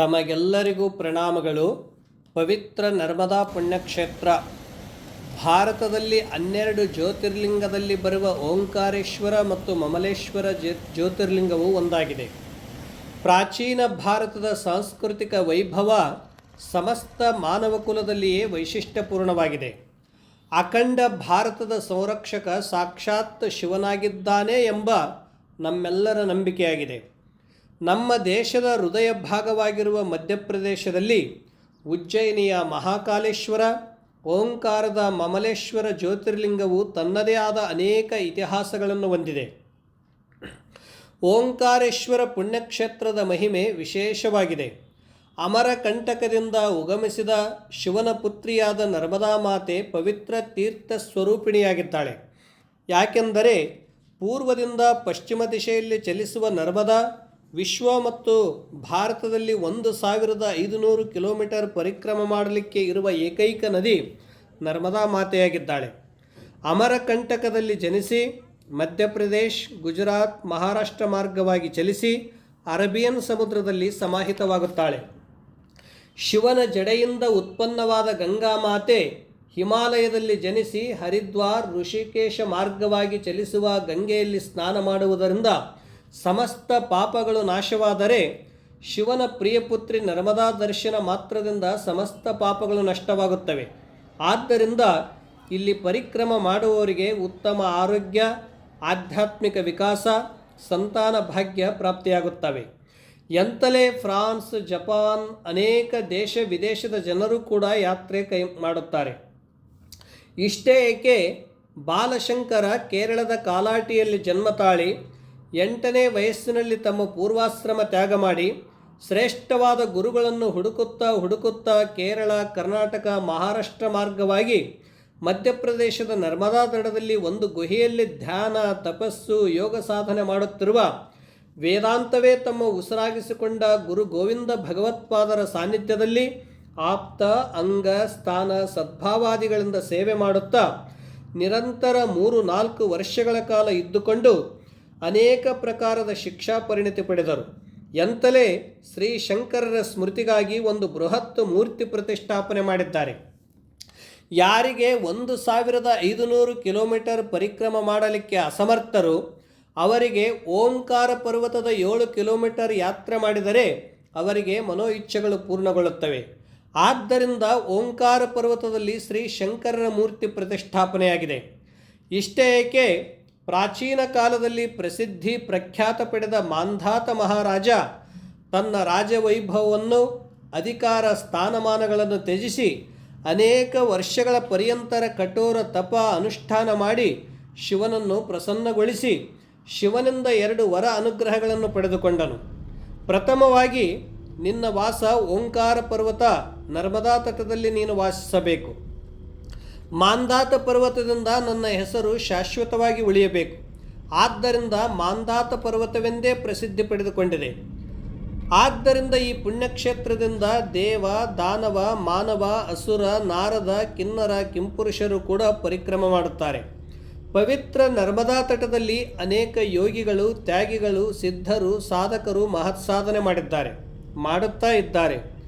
ತಮಗೆಲ್ಲರಿಗೂ ಪ್ರಣಾಮಗಳು. ಪವಿತ್ರ ನರ್ಮದಾ ಪುಣ್ಯಕ್ಷೇತ್ರ. ಭಾರತದಲ್ಲಿ ಹನ್ನೆರಡು ಜ್ಯೋತಿರ್ಲಿಂಗದಲ್ಲಿ ಬರುವ ಓಂಕಾರೇಶ್ವರ ಮತ್ತು ಮಮಲೇಶ್ವರ ಜ್ಯೋ, ಜ್ಯೋತಿರ್ಲಿಂಗವು ಒಂದಾಗಿದೆ. ಪ್ರಾಚೀನ ಭಾರತದ ಸಾಂಸ್ಕೃತಿಕ ವೈಭವ ಸಮಸ್ತ ಮಾನವಕುಲದಲ್ಲಿಯೇ ವೈಶಿಷ್ಟ್ಯಪೂರ್ಣವಾಗಿದೆ. ಅಖಂಡ ಭಾರತದ ಸಂರಕ್ಷಕ ಸಾಕ್ಷಾತ್ ಶಿವನಾಗಿದ್ದಾನೆ ಎಂಬ ನಮ್ಮೆಲ್ಲರ ನಂಬಿಕೆಯಾಗಿದೆ. ನಮ್ಮ ದೇಶದ ಹೃದಯ ಭಾಗವಾಗಿರುವ ಮಧ್ಯಪ್ರದೇಶದಲ್ಲಿ ಉಜ್ಜಯಿನಿಯ ಮಹಾಕಾಲೇಶ್ವರ, ಓಂಕಾರದ ಮಮಲೇಶ್ವರ ಜ್ಯೋತಿರ್ಲಿಂಗವು ತನ್ನದೇ ಆದ ಅನೇಕ ಇತಿಹಾಸಗಳನ್ನು ಹೊಂದಿದೆ. ಓಂಕಾರೇಶ್ವರ ಪುಣ್ಯಕ್ಷೇತ್ರದ ಮಹಿಮೆ ವಿಶೇಷವಾಗಿದೆ. ಅಮರಕಂಟಕದಿಂದ ಉಗಮಿಸಿದ ಶಿವನ ಪುತ್ರಿಯಾದ ನರ್ಮದಾ ಮಾತೆ ಪವಿತ್ರ ತೀರ್ಥ ಸ್ವರೂಪಿಣಿಯಾಗಿದ್ದಾಳೆ. ಯಾಕೆಂದರೆ ಪೂರ್ವದಿಂದ ಪಶ್ಚಿಮ ದಿಶೆಯಲ್ಲಿ ಚಲಿಸುವ ನರ್ಮದಾ ವಿಶ್ವ ಮತ್ತು ಭಾರತದಲ್ಲಿ ಒಂದು ಸಾವಿರದ ಐದುನೂರು ಕಿಲೋಮೀಟರ್ ಪರಿಕ್ರಮ ಮಾಡಲಿಕ್ಕೆ ಇರುವ ಏಕೈಕ ನದಿ ನರ್ಮದಾ ಮಾತೆಯಾಗಿದ್ದಾಳೆ. ಅಮರಕಂಟಕದಲ್ಲಿ ಜನಿಸಿ, ಮಧ್ಯಪ್ರದೇಶ್, ಗುಜರಾತ್, ಮಹಾರಾಷ್ಟ್ರ ಮಾರ್ಗವಾಗಿ ಚಲಿಸಿ, ಅರಬಿಯನ್ ಸಮುದ್ರದಲ್ಲಿ ಸಮಾಹಿತವಾಗುತ್ತಾಳೆ. ಶಿವನ ಜಡೆಯಿಂದ ಉತ್ಪನ್ನವಾದ ಗಂಗಾ ಮಾತೆ ಹಿಮಾಲಯದಲ್ಲಿ ಜನಿಸಿ ಹರಿದ್ವಾರ್, ಋಷಿಕೇಶ ಮಾರ್ಗವಾಗಿ ಚಲಿಸುವ ಗಂಗೆಯಲ್ಲಿ ಸ್ನಾನ ಮಾಡುವುದರಿಂದ ಸಮಸ್ತ ಪಾಪಗಳು ನಾಶವಾದರೆ ಶಿವನ ಪ್ರಿಯಪುತ್ರಿ ನರ್ಮದಾ ದರ್ಶನ ಮಾತ್ರದಿಂದ ಸಮಸ್ತ ಪಾಪಗಳು ನಷ್ಟವಾಗುತ್ತವೆ. ಆದ್ದರಿಂದ ಇಲ್ಲಿ ಪರಿಕ್ರಮ ಮಾಡುವವರಿಗೆ ಉತ್ತಮ ಆರೋಗ್ಯ, ಆಧ್ಯಾತ್ಮಿಕ ವಿಕಾಸ, ಸಂತಾನ ಭಾಗ್ಯ ಪ್ರಾಪ್ತಿಯಾಗುತ್ತವೆ. ಎಂತಲೇ ಫ್ರಾನ್ಸ್, ಜಪಾನ್, ಅನೇಕ ದೇಶ ವಿದೇಶದ ಜನರು ಕೂಡ ಯಾತ್ರೆ ಕೈ ಮಾಡುತ್ತಾರೆ. ಇಷ್ಟೇ ಏಕೆ, ಬಾಲಶಂಕರ ಕೇರಳದ ಕಾಲಾಟಿಯಲ್ಲಿ ಜನ್ಮ ತಾಳಿ ಎಂಟನೇ ವಯಸ್ಸಿನಲ್ಲಿ ತಮ್ಮ ಪೂರ್ವಾಶ್ರಮ ತ್ಯಾಗ ಮಾಡಿ ಶ್ರೇಷ್ಠವಾದ ಗುರುಗಳನ್ನು ಹುಡುಕುತ್ತಾ ಹುಡುಕುತ್ತಾ ಕೇರಳ, ಕರ್ನಾಟಕ, ಮಹಾರಾಷ್ಟ್ರ ಮಾರ್ಗವಾಗಿ ಮಧ್ಯಪ್ರದೇಶದ ನರ್ಮದಾ ದಡದಲ್ಲಿ ಒಂದು ಗುಹೆಯಲ್ಲಿ ಧ್ಯಾನ, ತಪಸ್ಸು, ಯೋಗ ಸಾಧನೆ ಮಾಡುತ್ತಿರುವ ವೇದಾಂತವೇ ತಮ್ಮ ಉಸಿರಾಗಿಸಿಕೊಂಡ ಗುರು ಗೋವಿಂದ ಭಗವತ್ಪಾದರ ಸಾನ್ನಿಧ್ಯದಲ್ಲಿ ಆಪ್ತ, ಅಂಗ, ಸ್ಥಾನ, ಸದ್ಭಾವಾದಿಗಳಿಂದ ಸೇವೆ ಮಾಡುತ್ತಾ ನಿರಂತರ ಮೂರು ನಾಲ್ಕು ವರ್ಷಗಳ ಕಾಲ ಇದ್ದುಕೊಂಡು ಅನೇಕ ಪ್ರಕಾರದ ಶಿಕ್ಷಾ ಪರಿಣತಿ ಪಡೆದರು. ಎಂತಲೇ ಶ್ರೀ ಶಂಕರರ ಸ್ಮೃತಿಗಾಗಿ ಒಂದು ಬೃಹತ್ ಮೂರ್ತಿ ಪ್ರತಿಷ್ಠಾಪನೆ ಮಾಡಿದ್ದಾರೆ. ಯಾರಿಗೆ ಒಂದು ಸಾವಿರದ ಐದುನೂರು ಕಿಲೋಮೀಟರ್ ಪರಿಕ್ರಮ ಮಾಡಲಿಕ್ಕೆ ಅಸಮರ್ಥರು, ಅವರಿಗೆ ಓಂಕಾರ ಪರ್ವತದ ಏಳು ಕಿಲೋಮೀಟರ್ ಯಾತ್ರೆ ಮಾಡಿದರೆ ಅವರಿಗೆ ಮನೋ ಇಚ್ಛೆಗಳು ಪೂರ್ಣಗೊಳ್ಳುತ್ತವೆ. ಆದ್ದರಿಂದ ಓಂಕಾರ ಪರ್ವತದಲ್ಲಿ ಶ್ರೀ ಶಂಕರರ ಮೂರ್ತಿ ಪ್ರತಿಷ್ಠಾಪನೆಯಾಗಿದೆ. ಇಷ್ಟೇ ಏಕೆ ಪ್ರಾಚೀನ ಕಾಲದಲ್ಲಿ ಪ್ರಸಿದ್ಧಿ ಪ್ರಖ್ಯಾತ ಪಡೆದ ಮಾಂಧಾತ ಮಹಾರಾಜ ತನ್ನ ರಾಜವೈಭವವನ್ನು, ಅಧಿಕಾರ ಸ್ಥಾನಮಾನಗಳನ್ನು ತ್ಯಜಿಸಿ ಅನೇಕ ವರ್ಷಗಳ ಪರ್ಯಂತರ ಕಠೋರ ತಪ ಅನುಷ್ಠಾನ ಮಾಡಿ ಶಿವನನ್ನು ಪ್ರಸನ್ನಗೊಳಿಸಿ ಶಿವನಿಂದ ಎರಡು ವರ ಅನುಗ್ರಹಗಳನ್ನು ಪಡೆದುಕೊಂಡನು. ಪ್ರಥಮವಾಗಿ, ನಿನ್ನ ವಾಸ ಓಂಕಾರ ಪರ್ವತ ನರ್ಮದಾ ತಟದಲ್ಲಿ ನೀನು ವಾಸಿಸಬೇಕು. ಮಾಂದಾತ ಪರ್ವತದಿಂದ ನನ್ನ ಹೆಸರು ಶಾಶ್ವತವಾಗಿ ಉಳಿಯಬೇಕು. ಆದ್ದರಿಂದ ಮಾಂದಾತ ಪರ್ವತವೆಂದೇ ಪ್ರಸಿದ್ಧಿ ಪಡೆದುಕೊಂಡಿದೆ. ಆದ್ದರಿಂದ ಈ ಪುಣ್ಯಕ್ಷೇತ್ರದಿಂದ ದೇವ, ದಾನವ, ಮಾನವ, ಅಸುರ, ನಾರದ, ಕಿನ್ನರ, ಕಿಂಪುರುಷರು ಕೂಡ ಪರಿಕ್ರಮ ಮಾಡುತ್ತಾರೆ. ಪವಿತ್ರ ನರ್ಮದಾ ತಟದಲ್ಲಿ ಅನೇಕ ಯೋಗಿಗಳು, ತ್ಯಾಗಿಗಳು, ಸಿದ್ಧರು, ಸಾಧಕರು ಮಹತ್ಸಾಧನೆ ಮಾಡಿದ್ದಾರೆ, ಮಾಡುತ್ತಾ ಇದ್ದಾರೆ.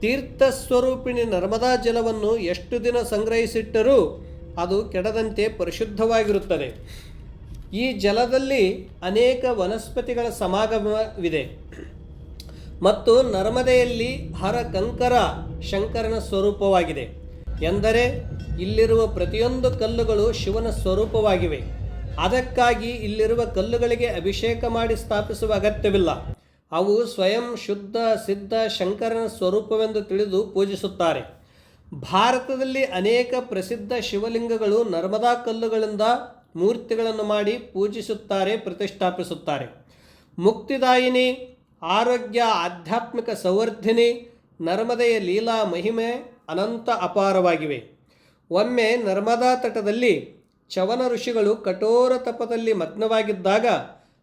ತೀರ್ಥ ಸ್ವರೂಪಿಣಿ ನರ್ಮದಾ ಜಲವನ್ನು ಎಷ್ಟು ದಿನ ಸಂಗ್ರಹಿಸಿಟ್ಟರೂ ಅದು ಕೆಡದಂತೆ ಪರಿಶುದ್ಧವಾಗಿರುತ್ತದೆ. ಈ ಜಲದಲ್ಲಿ ಅನೇಕ ವನಸ್ಪತಿಗಳ ಸಮಾಗಮವಿದೆ. ಮತ್ತು ನರ್ಮದೆಯಲ್ಲಿ ಹರ ಕಂಕರ ಶಂಕರನ ಸ್ವರೂಪವಾಗಿದೆ. ಎಂದರೆ, ಇಲ್ಲಿರುವ ಪ್ರತಿಯೊಂದು ಕಲ್ಲುಗಳು ಶಿವನ ಸ್ವರೂಪವಾಗಿವೆ. ಅದಕ್ಕಾಗಿ ಇಲ್ಲಿರುವ ಕಲ್ಲುಗಳಿಗೆ ಅಭಿಷೇಕ ಮಾಡಿ ಸ್ಥಾಪಿಸುವ ಅಗತ್ಯವಿಲ್ಲ. ಅವು ಸ್ವಯಂ ಶುದ್ಧ, ಸಿದ್ಧ, ಶಂಕರನ ಸ್ವರೂಪವೆಂದು ತಿಳಿದು ಪೂಜಿಸುತ್ತಾರೆ. ಭಾರತದಲ್ಲಿ ಅನೇಕ ಪ್ರಸಿದ್ಧ ಶಿವಲಿಂಗಗಳು ನರ್ಮದಾ ಕಲ್ಲುಗಳಿಂದ ಮೂರ್ತಿಗಳನ್ನು ಮಾಡಿ ಪೂಜಿಸುತ್ತಾರೆ, ಪ್ರತಿಷ್ಠಾಪಿಸುತ್ತಾರೆ. ಮುಕ್ತಿದಾಯಿನಿ, ಆರೋಗ್ಯ, ಆಧ್ಯಾತ್ಮಿಕ ಸಂವರ್ಧಿನಿ ನರ್ಮದೆಯ ಲೀಲಾ, ಮಹಿಮೆ ಅನಂತ ಅಪಾರವಾಗಿವೆ. ಒಮ್ಮೆ ನರ್ಮದಾ ತಟದಲ್ಲಿ ಚವನ ಋಷಿಗಳು ಕಠೋರ ತಪದಲ್ಲಿ ಮಗ್ನವಾಗಿದ್ದಾಗ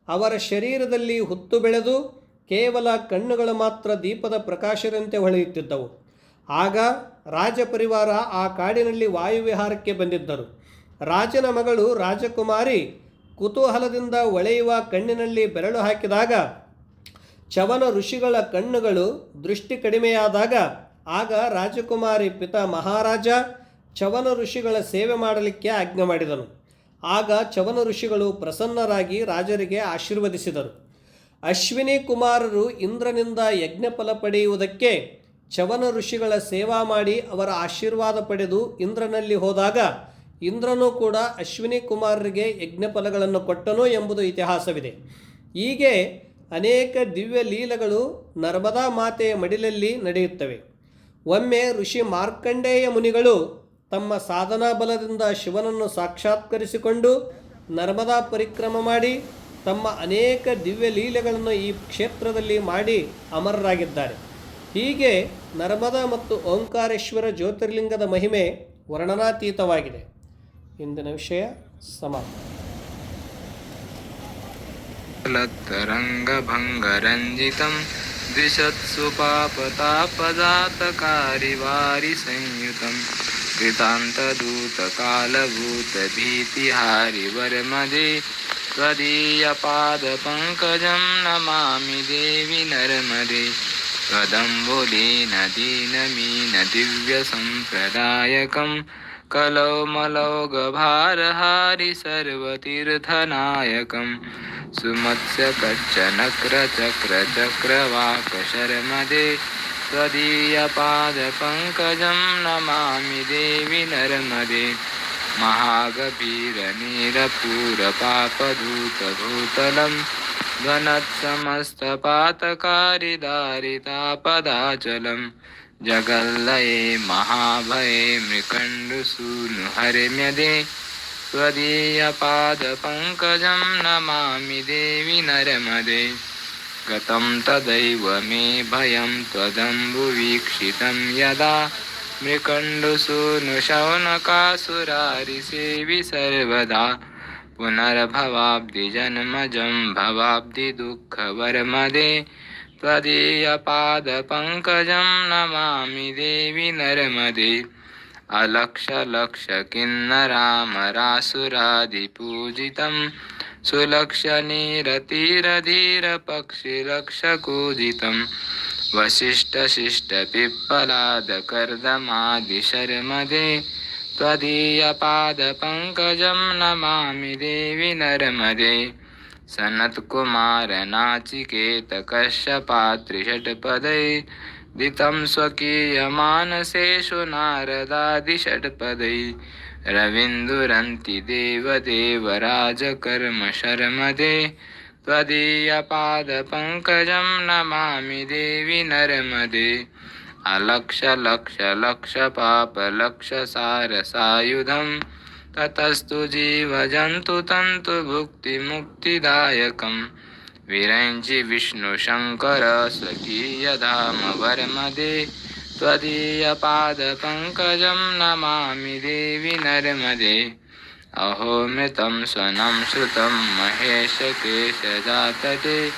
ಅವರ ಶರೀರದಲ್ಲಿ ಹುತ್ತು ಬೆಳೆದು ಕೇವಲ ಕಣ್ಣುಗಳು ಮಾತ್ರ ದೀಪದ ಪ್ರಕಾಶದಂತೆ ಹೊಳೆಯುತ್ತಿದ್ದವು. ಆಗ ರಾಜಪರಿವಾರ ಆ ಕಾಡಿನಲ್ಲಿ ವಾಯುವಿಹಾರಕ್ಕೆ ಬಂದಿದ್ದರು. ರಾಜನ ಮಗಳು ರಾಜಕುಮಾರಿ ಕುತೂಹಲದಿಂದ ಒಳೆಯುವ ಕಣ್ಣಿನಲ್ಲಿ ಬೆರಳು ಹಾಕಿದಾಗ, ಚವನ ಋಷಿಗಳ ಕಣ್ಣುಗಳು ದೃಷ್ಟಿ ಕಡಿಮೆಯಾದಾಗ, ಆಗ ರಾಜಕುಮಾರಿ ಪಿತ ಮಹಾರಾಜ ಚವನ ಋಷಿಗಳ ಸೇವೆ ಮಾಡಲಿಕ್ಕೆ ಆಜ್ಞೆ ಮಾಡಿದನು. ಆಗ ಚವನ ಋಷಿಗಳು ಪ್ರಸನ್ನರಾಗಿ ರಾಜರಿಗೆ ಆಶೀರ್ವದಿಸಿದರು. ಅಶ್ವಿನಿ ಕುಮಾರರು ಇಂದ್ರನಿಂದ ಯಜ್ಞಫಲ ಪಡೆಯುವುದಕ್ಕೆ ಚವನ ಋಷಿಗಳ ಸೇವಾ ಮಾಡಿ ಅವರ ಆಶೀರ್ವಾದ ಪಡೆದು ಇಂದ್ರನಲ್ಲಿ ಹೋದಾಗ ಇಂದ್ರನೂ ಕೂಡ ಅಶ್ವಿನಿ ಕುಮಾರರಿಗೆ ಯಜ್ಞಫಲಗಳನ್ನು ಕೊಟ್ಟನು ಎಂಬುದು ಇತಿಹಾಸವಿದೆ. ಹೀಗೆ ಅನೇಕ ದಿವ್ಯ ಲೀಲೆಗಳು ನರ್ಮದಾ ಮಾತೆಯ ಮಡಿಲಲ್ಲಿ ನಡೆಯುತ್ತವೆ. ಒಮ್ಮೆ ಋಷಿ ಮಾರ್ಕಂಡೇಯ ಮುನಿಗಳು ತಮ್ಮ ಸಾಧನಾ ಬಲದಿಂದ ಶಿವನನ್ನು ಸಾಕ್ಷಾತ್ಕರಿಸಿಕೊಂಡು ನರ್ಮದಾ ಪರಿಕ್ರಮ ಮಾಡಿ ತಮ್ಮ ಅನೇಕ ದಿವ್ಯ ಲೀಲೆಗಳನ್ನು ಈ ಕ್ಷೇತ್ರದಲ್ಲಿ ಮಾಡಿ ಅಮರರಾಗಿದ್ದಾರೆ ಹೀಗೆ ನರ್ಮದಾ ಮತ್ತು ಓಂಕಾರೇಶ್ವರ ಜ್ಯೋತಿರ್ಲಿಂಗದ ಮಹಿಮೆ ವರ್ಣನಾತೀತವಾಗಿದೆ ಇಂದಿನ ವಿಷಯ ಸಮಾಪ್ತ लत्तरङ्गभङ्गरञ्जितं द्विषत्सु पापतापदातकारिवारिसंयुतं कृतान्तदूतकालभूतभीतिहारिवरमदे त्वदीयपादपङ्कजं नमामि देवि नर्मदे। त्वदम्बुलीन दीनमीन दिव्यसम्प्रदायकं कलौ मलौगभारहारि सर्वतीर्थनायकम् सुमत्स्यकच्चनक्रचक्रचक्रवाकशर्मदे। त्वदीयपादपङ्कजं नमामि देवि नर्मदे। महागभीरनीरपूरपापधूतभूतलं ध्वनत्समस्तपातकारिदारितापदाचलं जगल्लये महाभये मृकण्डुसूनुहरिम्यदे त्वदीयपादपङ्कजं नमामि देवि नर्मदे। गतं तदैव मे भयं त्वदम्बुवीक्षितं यदा मृकण्डुसूनुशौनकासुरारिसेवि सर्वदा पुनर्भवाब्धिजन्मजं भवाब्धिदुःखवर्मदे त्वदीयपादपङ्कजं नमामि देवि नर्मदे। अलक्षलक्षकिन्नरामरासुरादिपूजितं सुलक्षनीरतीरधीरपक्षिलक्षकूजितं वसिष्ठशिष्टपिप्पलादकर्दमादिशर्मदे त्वदीयपादपङ्कजं नमामि देवि नर्मदे। सनत्कुमारनाचिकेतकश्यपात्रिषट्पदै दितं स्वकीयमानसेषु नारदादिषट्पदै रविन्दुरन्ति देवदेवराजकर्म शर्मदे त्वदीयपादपङ्कजं नमामि देवि नर्मदे। अलक्षलक्षलक्षपापलक्षसारसायुधं ततस्तु जीवजन्तुतन्तुभुक्तिमुक्तिदायकं विरञ्चि विष्णुशङ्कर स्वकीयधाम वर्मदे त्वदीयपादपङ्कजं नमामि देवि नर्मदे। अहोमृतं स्वनं श्रुतं महेशकेशजातते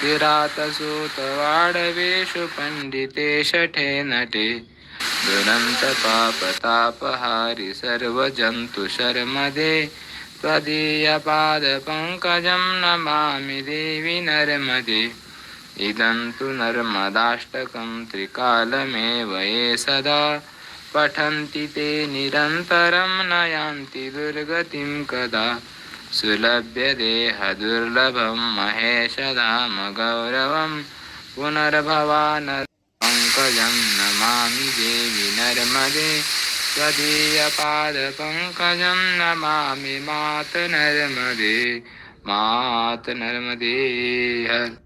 किरातसूतवाडवेषु पण्डिते शठे नटे। दुरन्तपापतापहारि सर्वजन्तुशर्मदे त्वदीयपादपङ्कजं नमामि देवि नर्मदे। इदं तु नर्मदाष्टकं त्रिकालमेव ये सदा। पठन्ति ते निरन्तरं न यान्ति दुर्गतिं कदा? सुलभ्यदेहदुर्लभं महेशधाम गौरवं पुनर्भवान पङ्कजं नमामि देवि नर्मदे त्वदीयपादपङ्कजं नमामि मात नर्मदे मात नर्मदे। हर